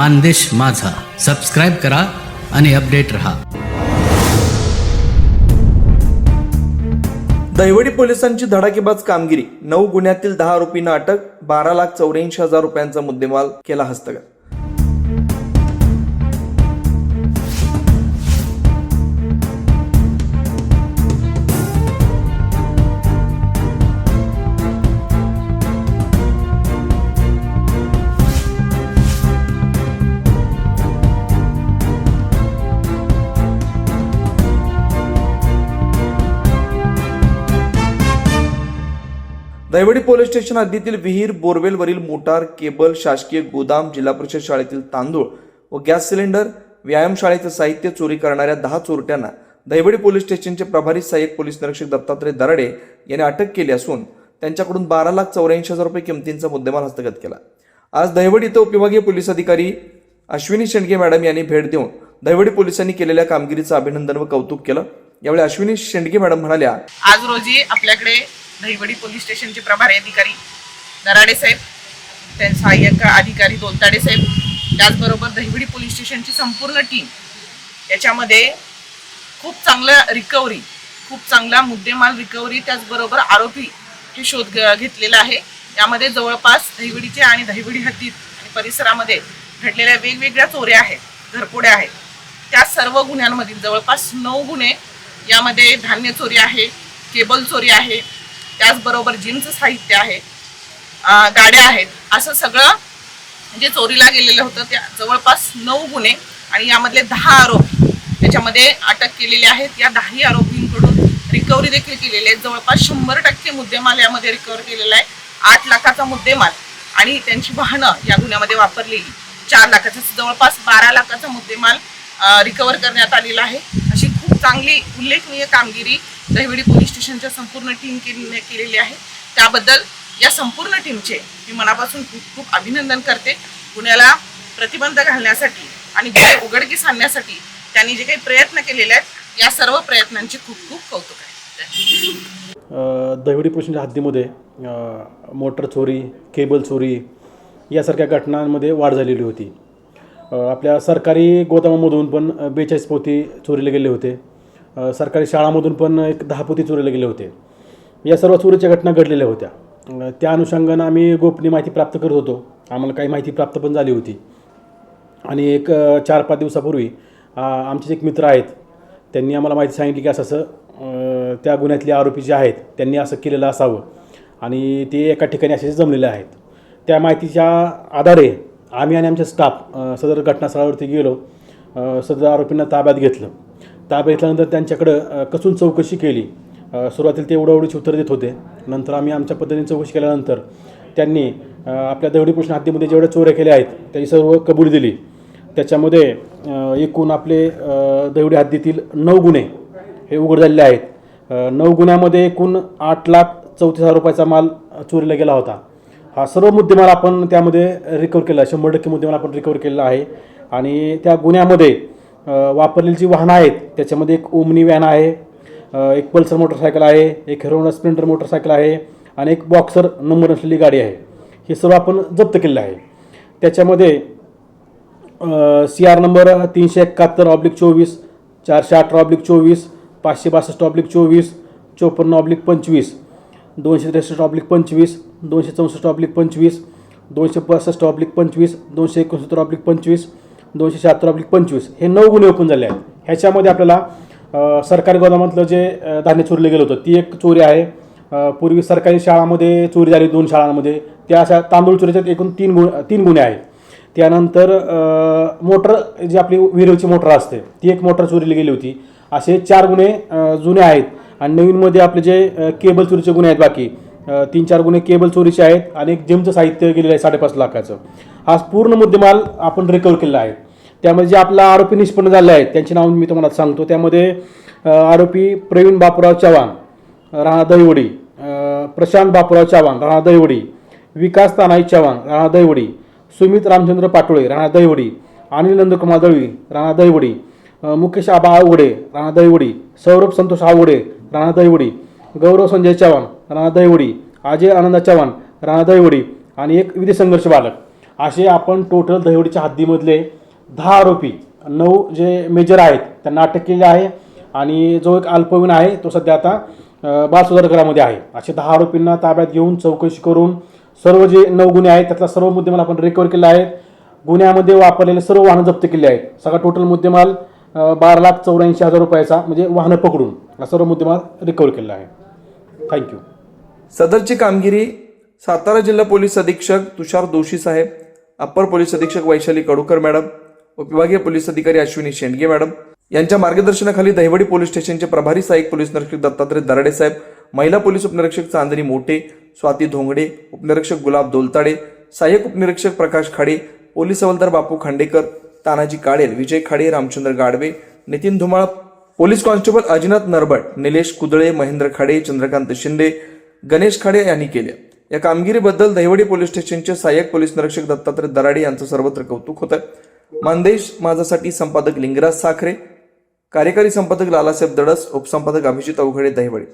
मानदेश माझा. सबस्क्राईब करा आणि अपडेट रहा. दहिवडी पोलिसांची धडाकेबाज कामगिरी. नऊ गुन्ह्यातील दहा आरोपींना अटक बारा लाख चौऱ्याऐंशी हजार रुपयांचा मुद्देमाल केला हस्तगत. दहिवडी पोलीस स्टेशन हद्दीतील विहीर बोरवेलवरील मोटार केबल शासकीय गोदाम जिल्हा परिषद शाळेतील तांदूळ व गॅस सिलेंडर व्यायामशाळेचे साहित्य चोरी करणाऱ्या दहा चोरट्यांना दैवडी पोलीस स्टेशनचे प्रभारी सहाय्यक पोलीस निरीक्षक दत्तात्रय दराडे यांनी अटक केली असून त्यांच्याकडून बारा लाख चौऱ्याऐंशी हजार रुपये किमतींचा मुद्देमाल हस्तगत केला. आज दहिवडी इथं उपविभागीय पोलीस अधिकारी अश्विनी शेंडगे मॅडम यांनी भेट देऊन दहिवडी पोलिसांनी केलेल्या कामगिरीचं अभिनंदन व कौतुक केलं. यावेळी अश्विनी शेंडगे मॅडम म्हणाल्या आज रोजी आपल्याकडे दहिवडी पोलीस स्टेशनचे प्रभारी अधिकारी नराडे साहेब त्या सहाय्यक अधिकारी दोलताडे साहेब त्याचबरोबर दहिवडी पोलीस स्टेशनची संपूर्ण टीम याच्यामध्ये खूप चांगलं रिकव्हरी खूप चांगला मुद्देमाल रिकव्हरी त्याचबरोबर आरोपी हे शोध घेतलेला आहे. यामध्ये जवळपास दहिवडीचे आणि दहिवडी हद्दीत आणि परिसरामध्ये घडलेल्या वेगवेगळ्या चोऱ्या आहेत घरपोड्या आहेत. त्या सर्व गुन्ह्यांमधील जवळपास नऊ गुन्हे यामध्ये धान्य चोरी आहे केबल चोरी आहे त्याचबरोबर जिमचं साहित्य आहे गाड्या आहेत असं सगळं जे चोरीला गेलेलं होतं त्या जवळपास नऊ गुन्हे आणि यामधले दहा आरोपी त्याच्यामध्ये अटक केलेले आहेत. या दहाही आरोपींकडून रिकव्हरी देखील केलेली आहे. जवळपास शंभर टक्के मुद्देमाल यामध्ये रिकव्हर केलेला आहे. आठ लाखाचा मुद्देमाल आणि त्यांची वाहनं या गुन्ह्यामध्ये वापरलेली चार लाखाचा जवळपास बारा लाखाचा मुद्देमाल रिकव्हर करण्यात आलेला आहे. अशी चांगली उल्लेखनीय कामगिरी दहिवडी पोलीस स्टेशनच्या संपूर्ण टीम केली केलेली आहे. त्याबद्दल या संपूर्ण टीमचे मी मनापासून खूप खूप अभिनंदन करते. गुन्ह्याला प्रतिबंध घालण्यासाठी आणि गुन्हे उघडकीस आणण्यासाठी त्यांनी जे काही प्रयत्न केलेले आहेत या सर्व प्रयत्नांचे खूप खूप कौतुक आहे. दहिवडी पोलिसांच्या हद्दीमध्ये मोटर चोरी केबल चोरी यासारख्या घटनांमध्ये वाढ झालेली होती. आपल्या सरकारी गोदामामधून पण बेचाळीस पोती चोरीला गेले होते. सरकारी शाळामधून पण एक दहा पोती चोरीला गेले होते. या सर्व चोरीच्या घटना घडलेल्या होत्या. त्या अनुषंगानं आम्ही गोपनीय माहिती प्राप्त करत होतो. आम्हाला काही माहिती प्राप्त पण झाली होती. आणि एक चार पाच दिवसापूर्वी आ, आमचे एक मित्र आहेत. त्यांनी आम्हाला माहिती सांगितली की असं असं त्या गुन्ह्यातले आरोपी जे आहेत त्यांनी असं केलेलं असावं. आणि ते एका ठिकाणी असे जमलेले आहेत. त्या माहितीच्या आधारे आम्ही आणि आमचे स्टाफ सदर घटनास्थळावरती गेलो. सदर आरोपींना ताब्यात घेतलं. ताब्यात घेतल्यानंतर त्यांच्याकडं कसून चौकशी केली. सुरुवातीला ते उडावडीची उत्तर देत होते. नंतर आम्ही आमच्या पद्धतीने चौकशी केल्यानंतर त्यांनी आपल्या दगडी पोषण हद्दीमध्ये जेवढ्या चोऱ्या केल्या आहेत त्याची सर्व कबुली दिली. त्याच्यामध्ये एकूण आपले दवडी हद्दीतील नऊ गुन्हे हे उघड झालेले आहेत. नऊ गुन्ह्यामध्ये एकूण आठ लाख चौतीस हजार रुपयाचा माल चोरीला गेला होता. हा सर्व मुद्देमाल आपण त्यामध्ये रिकवर केला शंभर टक्के मुद्देमाल आपण रिकवर केलेला आहे. आणि त्या गुन्ह्यामध्ये वापरलेली जी वाहनं आहेत त्याच्यामध्ये एक ओमनी व्हॅन आहे एक पल्सर मोटरसायकल आहे एक हिरोना स्प्लेंडर मोटरसायकल आहे आणि एक बॉक्सर नंबर नसलेली गाडी आहे. हे सर्व आपण जप्त केलेलं आहे. त्याच्यामध्ये सी आर नंबर तीनशे एकाहत्तर ऑब्लिक चोवीस चारशे अठरा ऑब्लिक चोवीस पाचशे बासष्ट ऑब्लिक चोवीस चोपन्न ऑब्लिक पंचवीस. दोनशे त्रेसष्ट ऑब्लिक पंचवीस दोनशे चौसष्ट ऑब्लिक पंचवीस दोनशे पासष्ट ऑब्लिक पंचवीस दोनशे एकोणसत्तर ऑब्लिक पंचवीस दोनशे शहात्तर ऑब्लिक पंचवीस. हे नऊ गुन्हे ओपन झाले आहेत. ह्याच्यामध्ये आपल्याला सरकारी गोदामातलं जे धान्य चोरलं गेलं होतं ती एक चोरी आहे. पूर्वी सरकारी शाळामध्ये चोरी झाली दोन शाळांमध्ये. त्या अशा तांदूळ चोरीच्या एकूण तीन गुण तीन गुन्हे आहेत. त्यानंतर मोटर जी आपली विहिरीची मोटर असते ती एक मोटर चोरीली गेली होती. असे चार गुन्हे जुने आहेत. आणि नवीनमध्ये आपले जे केबल चोरीचे गुन्हे आहेत बाकी तीन चार गुन्हे केबल चोरीचे आहेत आणि एक जिमचं साहित्य गेलेलं आहे साडेपाच लाखाचं. हा पूर्ण मुद्देमाल आपण रिकवर केलेला आहे. त्यामध्ये जे आपला आरोपी निष्पन्न झाले आहेत त्यांची नाव मी तुम्हाला सांगतो. त्यामध्ये आरोपी प्रवीण बापूराव चव्हाण राणा दहिवडी प्रशांत बापूराव चव्हाण राणा दहिवडी विकास तानाई चव्हाण राणा दहिवडी सुमित रामचंद्र पाटोळे राणा दहिवडी अनिल नंदकुमार दळवी राणा दहिवडी मुकेश आबा आवडे राणा दहिवडी सौरभ संतोष आवडे राणा दैवडी गौरव संजय चव्हाण राणा दैवडी अजय आनंद चव्हाण राणा दैवडी आणि एक विधी संघर्ष बालक. असे आपण टोटल दहिवडीच्या हद्दीमधले दहा आरोपी नऊ जे मेजर आहेत त्यांना अटक केली आहे आणि जो एक अल्पवयीन आहे तो सध्या आता बाल सुधारगरामध्ये आहे. असे दहा आरोपींना ताब्यात घेऊन चौकशी करून सर्व जे नऊ गुन्हे आहेत त्यातला सर्व मुद्देमाल आपण रिकवर केले आहेत. गुन्ह्यामध्ये वापरलेले सर्व वाहनं जप्त केली आहेत. सगळा टोटल मुद्देमाल बारा लाख चौऱ्याऐंशी हजार रुपयाचा म्हणजे वाहनं पकडून. हा सर्व मुद्देमाल रिकवर केलेला आहे. थँक्यू सदरची कामगिरी सातारा जिल्हा पोलीस अधीक्षक तुषार दोशी साहेब अप्पर पोलीस अधीक्षक वैशाली कडूकर मॅडम उपविभागीय पोलीस अधिकारी अश्विनी शेंडगे मॅडम यांच्या मार्गदर्शनाखाली दहिवडी पोलीस स्टेशनचे प्रभारी सहाय्यक पोलीस निरीक्षक दत्तात्रय दराडे साहेब महिला पोलीस उपनिरीक्षक चांदणी मोठे स्वाती धोंगडे उपनिरीक्षक गुलाब दोलताडे सहाय्यक उपनिरीक्षक प्रकाश खाडे पोलीस हवालदार बापू खांडेकर तानाजी काळेल विजय खाडे रामचंद्र गाडवे नितीन धुमाळ पोलीस कॉन्स्टेबल अजिनाथ नरबट निलेश कुदळे महेंद्र खाडे चंद्रकांत शिंदे गणेश खाडे यांनी केले. या कामगिरीबद्दल दहिवडी पोलीस स्टेशनचे सहाय्यक पोलीस निरीक्षक दत्तात्रय दराडे यांचं सर्वत्र कौतुक होतं. मानदेश माझासाठी संपादक लिंगराज साखरे कार्यकारी संपादक लालासाहेब दडस उपसंपादक अभिजित अवघडे दहिवडे.